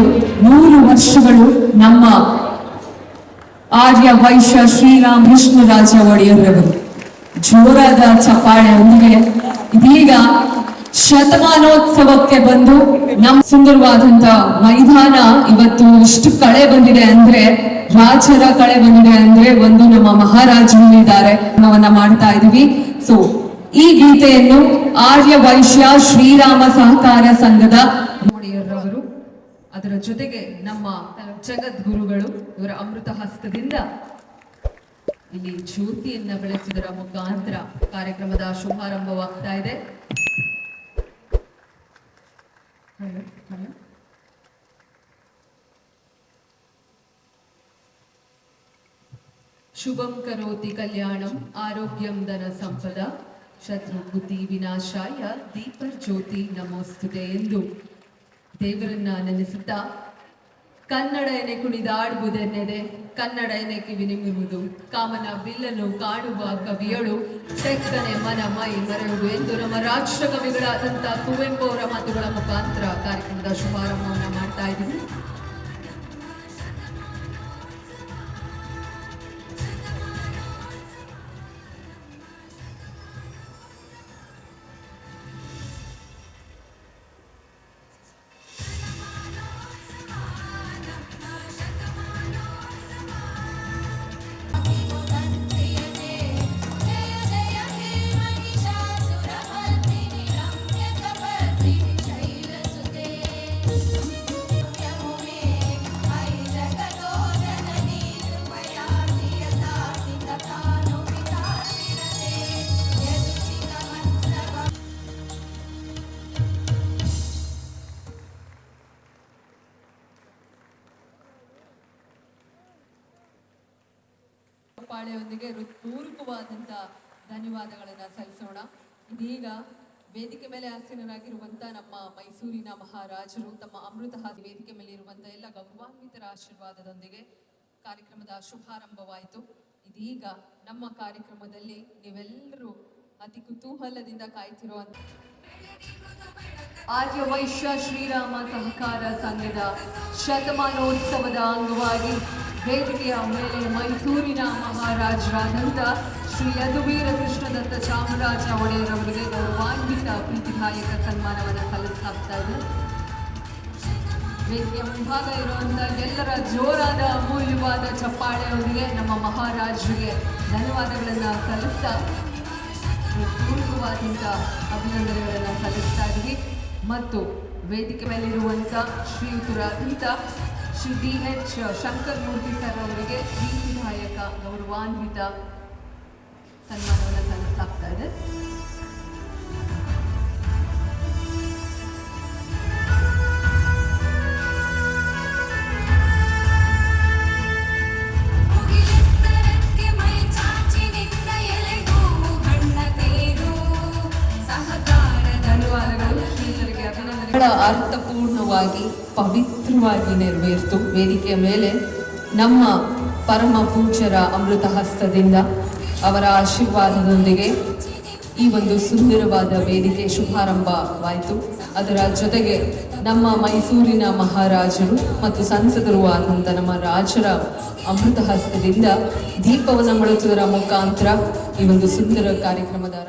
ವರ್ಷಗಳು ನಮ್ಮ ಆರ್ಯ ವೈಶ್ಯ ಶ್ರೀರಾಮ್ ವಿಷ್ಣುರಾಜ ಒಡೆಯರವರು. ಜೋರಾದ ಚಪ್ಪಾಳೆಯೊಂದಿಗೆ ಇದೀಗ ಶತಮಾನೋತ್ಸವಕ್ಕೆ ಬಂದು ನಮ್ಮ ಸುಂದರವಾದಂತ ಮೈದಾನ ಇವತ್ತು ಇಷ್ಟು ಕಳೆ ಬಂದಿದೆ ಅಂದ್ರೆ, ರಾಜರ ಕಳೆ ಬಂದಿದೆ ಅಂದ್ರೆ ಒಂದು ನಮ್ಮ ಮಹಾರಾಜರು ಇದ್ದಾರೆ ನಾವನ್ನ ಮಾಡ್ತಾ ಇದೀವಿ. ಸೊ ಈ ಗೀತೆಯನ್ನು ಆರ್ಯ ವೈಶ್ಯ ಶ್ರೀರಾಮ ಸಹಕಾರ ಸಂಘದ ಅದರ ಜೊತೆಗೆ ನಮ್ಮ ಜಗದ್ಗುರುಗಳು ಇವರ ಅಮೃತ ಹಸ್ತದಿಂದ ಇಲ್ಲಿ ಜ್ಯೋತಿಯನ್ನ ಬೆಳೆಸಿದರ ಮುಖಾಂತರ ಕಾರ್ಯಕ್ರಮದ ಶುಭಾರಂಭವಾಗ್ತಾ ಇದೆ. ಶುಭಂ ಕರೋತಿ ಕಲ್ಯಾಣಂ ಆರೋಗ್ಯಂ ಧನ ಸಂಪದ. ಶತ್ರು ಬುದ್ಧಿ ವಿನಾಶಾಯ ದೀಪರ್ ಜ್ಯೋತಿ ನಮೋಸ್ತುತೆ ಎಂದು. ದೇವರನ್ನ ನೆನೆಸುತ್ತಾ ಕನ್ನಡ ಎನೆ ಕುಣಿದಾಡುವುದೆನ್ನೆದೆ ಕನ್ನಡ ಎನೆ ಕಿವಿ ನಿಮಿರುವುದು ಕಾಮನ ಬಿಲ್ಲನ್ನು ಕಾಡುವ ಕವಿಯಳು, ತೆಕ್ಕನೆ ಮನ ಮೈ ಮರೆಯುವುದು ಎಂದು ನಮ್ಮ ರಾಷ್ಟ್ರ ಕವಿಗಳಾದಂಥ ಕುವೆಂಪು ಅವರ ಮಾತುಗಳ ಮುಖಾಂತರ ಕಾರ್ಯಕ್ರಮದ ಶುಭಾರಂಭವನ್ನು ಮಾಡ್ತಾ ಇದ್ದೀವಿ. ಪಾಳೆಯೊಂದಿಗೆ ಹೃತ್ಪೂರ್ವಕವಾದಂಥ ಧನ್ಯವಾದಗಳನ್ನು ಸಲ್ಲಿಸೋಣ. ಇದೀಗ ವೇದಿಕೆ ಮೇಲೆ ಆಸೀನರಾಗಿರುವಂಥ ನಮ್ಮ ಮೈಸೂರಿನ ಮಹಾರಾಜರು, ತಮ್ಮ ಅಮೃತ ವೇದಿಕೆ ಮೇಲೆ ಇರುವಂಥ ಎಲ್ಲ ಗೌರವಾನ್ವಿತರ ಆಶೀರ್ವಾದದೊಂದಿಗೆ ಕಾರ್ಯಕ್ರಮದ ಶುಭಾರಂಭವಾಯಿತು. ಇದೀಗ ನಮ್ಮ ಕಾರ್ಯಕ್ರಮದಲ್ಲಿ ನೀವೆಲ್ಲರೂ ಅತಿ ಕುತೂಹಲದಿಂದ ಕಾಯ್ತಿರುವಂತ ಆರ್ಯ ವೈಶ್ಯ ಶ್ರೀರಾಮ ಸಹಕಾರ ಸಂಘದ ಶತಮಾನೋತ್ಸವದ ಅಂಗವಾಗಿ ವೇದಿಕೆಯ ಮೇಲೆ ಮೈಸೂರಿನ ಮಹಾರಾಜರಾದಂಥ ಶ್ರೀ ಯದುವೀರ ಕೃಷ್ಣದತ್ತ ಚಾಮರಾಜ ಒಡೆಯರ್ ಅವರಿಗೆ ಗೌರವಾನ್ವಿತ ಪ್ರೀತಿದಾಯಕ ಸನ್ಮಾನವನ್ನು ಸಲ್ಲಿಸಲಾಗ್ತಾ ಇದೆ ವೇದಿಕೆಯ ಮುಂಭಾಗ ಇರುವಂಥ ಎಲ್ಲರ ಜೋರಾದ ಅಮೂಲ್ಯವಾದ ಚಪ್ಪಾಳೆಯೊಂದಿಗೆ ನಮ್ಮ ಮಹಾರಾಜರಿಗೆ ಧನ್ಯವಾದಗಳನ್ನು ಸಲ್ಲಿಸ್ತಾ ಪೂರ್ವವಾದಂಥ ಅಭಿನಂದನೆಗಳನ್ನು ಸಲ್ಲಿಸ್ತಾ ಇದ್ದೀವಿ. ಮತ್ತು ವೇದಿಕೆ ಮೇಲಿರುವಂಥ ಶ್ರೀಯುತರಾದಂಥ Shri D H Shankar Murthy sir ಅವರಿಗೆ ಪ್ರೀತಿದಾಯಕ ಗೌರವಾನ್ವಿತ ಸನ್ಮಾನವನ್ನು ಸಲ್ಲಿಸಲಾಗ್ತಾ ಇದೆ. ಬಹಳ ಅರ್ಥಪೂರ್ಣವಾಗಿ ಪವಿತ್ರವಾಗಿ ನೆರವೇರಿತು. ವೇದಿಕೆಯ ಮೇಲೆ ನಮ್ಮ ಪರಮ ಪೂಜ್ಯರ ಅಮೃತ ಹಸ್ತದಿಂದ ಅವರ ಆಶೀರ್ವಾದದೊಂದಿಗೆ ಈ ಒಂದು ಸುಂದರವಾದ ವೇದಿಕೆ ಶುಭಾರಂಭವಾಯಿತು. ಅದರ ಜೊತೆಗೆ ನಮ್ಮ ಮೈಸೂರಿನ ಮಹಾರಾಜರು ಮತ್ತು ಸಂಸದರು ಆದಂಥ ನಮ್ಮ ರಾಜರ ಅಮೃತ ಹಸ್ತದಿಂದ ದೀಪವನ್ನು ಬಳಸುವುದರ ಮುಖಾಂತರ ಈ ಒಂದು ಸುಂದರ ಕಾರ್ಯಕ್ರಮದ